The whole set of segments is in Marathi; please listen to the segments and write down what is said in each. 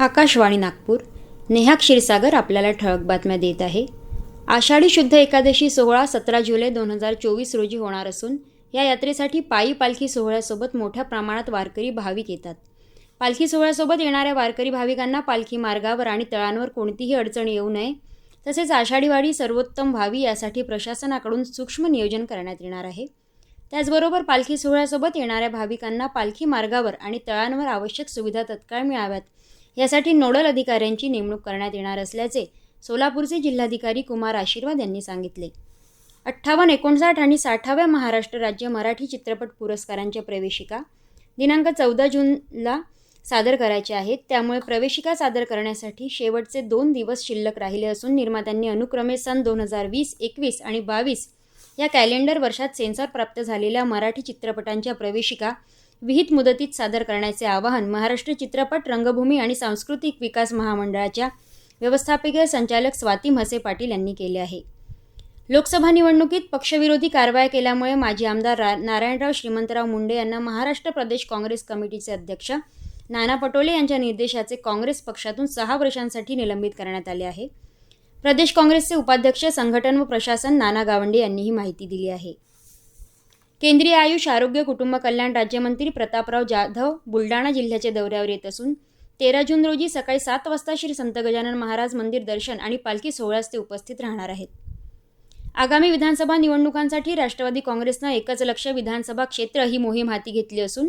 आकाशवाणी नागपूर. नेहा क्षीरसागर आपल्याला ठळक बातम्या देत आहे. आषाढी शुद्ध एकादशी सोहळा सतरा जुलै दोन हजार चोवीस रोजी होणार असून या यात्रेसाठी पायी पालखी सोहळ्यासोबत मोठ्या प्रमाणात वारकरी भाविक येतात. पालखी सोहळ्यासोबत येणाऱ्या वारकरी भाविकांना पालखी मार्गावर आणि तळांवर कोणतीही अडचण येऊ नये तसेच आषाढीवाडी सर्वोत्तम व्हावी यासाठी प्रशासनाकडून सूक्ष्म नियोजन करण्यात येणार आहे. त्याचबरोबर पालखी सोहळ्यासोबत येणाऱ्या भाविकांना पालखी मार्गावर आणि तळांवर आवश्यक सुविधा तत्काळ मिळाव्यात यासाठी नोडल अधिकाऱ्यांची नेमणूक करण्यात येणार असल्याचे सोलापूरचे जिल्हाधिकारी कुमार आशीर्वाद यांनी सांगितले. अठ्ठावन्न एकोणसाठ आणि साठाव्या महाराष्ट्र राज्य मराठी चित्रपट पुरस्कारांच्या प्रवेशिका दिनांक चौदा जूनला सादर करायचे आहेत. त्यामुळे प्रवेशिका सादर करण्यासाठी शेवटचे दोन दिवस शिल्लक राहिले असून निर्मात्यांनी अनुक्रमे सन दोन हजार वीस एकवीस आणि बावीस या कॅलेंडर वर्षात सेन्सॉर प्राप्त झालेल्या मराठी चित्रपटांच्या प्रवेशिका विहित मुदतीत सादर करण्याचे आवाहन महाराष्ट्र चित्रपट रंगभूमी आणि सांस्कृतिक विकास महामंडळाच्या व्यवस्थापकीय संचालक स्वाती म्हसे पाटील यांनी केले आहे. लोकसभा निवडणुकीत पक्षविरोधी कारवाया केल्यामुळे माजी आमदार रा नारायणराव श्रीमंतराव मुंडे यांना महाराष्ट्र प्रदेश काँग्रेस कमिटीचे अध्यक्ष नाना पटोले यांच्या निर्देशाचे काँग्रेस पक्षातून सहा वर्षांसाठी निलंबित करण्यात आले आहे. प्रदेश काँग्रेसचे उपाध्यक्ष संघटन व प्रशासन नाना गावंडे यांनी ही माहिती दिली आहे. केंद्रीय आयुष आरोग्य कुटुंब कल्याण राज्यमंत्री प्रतापराव जाधव बुलडाणा जिल्ह्याच्या दौऱ्यावर येत असून तेरा जून रोजी सकाळी सात वाजता श्री संत गजानन महाराज मंदिर दर्शन आणि पालखी सोहळ्यास ते उपस्थित राहणार आहेत. आगामी विधानसभा निवडणुकांसाठी राष्ट्रवादी काँग्रेसनं एकच लक्ष विधानसभा क्षेत्र ही मोहीम हाती घेतली असून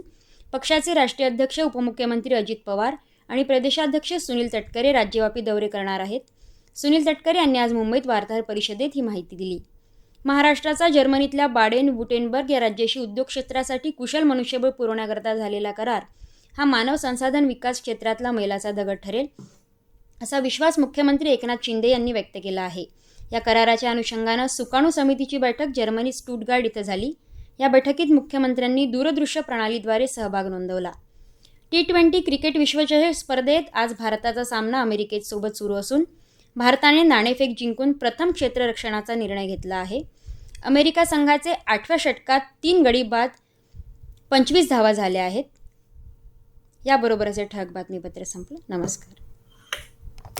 पक्षाचे राष्ट्रीय अध्यक्ष उपमुख्यमंत्री अजित पवार आणि प्रदेशाध्यक्ष सुनील तटकरे राज्यव्यापी दौरे करणार आहेत. सुनील तटकरे यांनी आज मुंबईत वार्ताहर परिषदेत ही माहिती दिली. महाराष्ट्राचा जर्मनीतल्या बाडेन वुटेनबर्ग या राज्याशी उद्योग क्षेत्रासाठी कुशल मनुष्यबळ पुरवण्याकरता झालेला करार. हा मानव संसाधन विकास क्षेत्रातला मैलाचा दगड ठरेल असा विश्वास मुख्यमंत्री एकनाथ शिंदे यांनी व्यक्त केला आहे. या कराराच्या अनुषंगानं सुकाणू समितीची बैठक जर्मनी स्टुटगार्ड इथं झाली. या बैठकीत मुख्यमंत्र्यांनी दूरदृश्य प्रणालीद्वारे सहभाग नोंदवला. टी ट्वेंटी क्रिकेट विश्वचषक स्पर्धेत आज भारताचा सामना अमेरिकेसोबत सुरू असून भारताने नाणेफेक जिंकून प्रथम क्षेत्ररक्षणाचा निर्णय घेतला आहे. अमेरिका संघाचे आठव्या षटकात तीन गडी बाद पंचवीस धावा झाल्या आहेत. याबरोबरच हे ठळक बातमीपत्र संपलं. नमस्कार.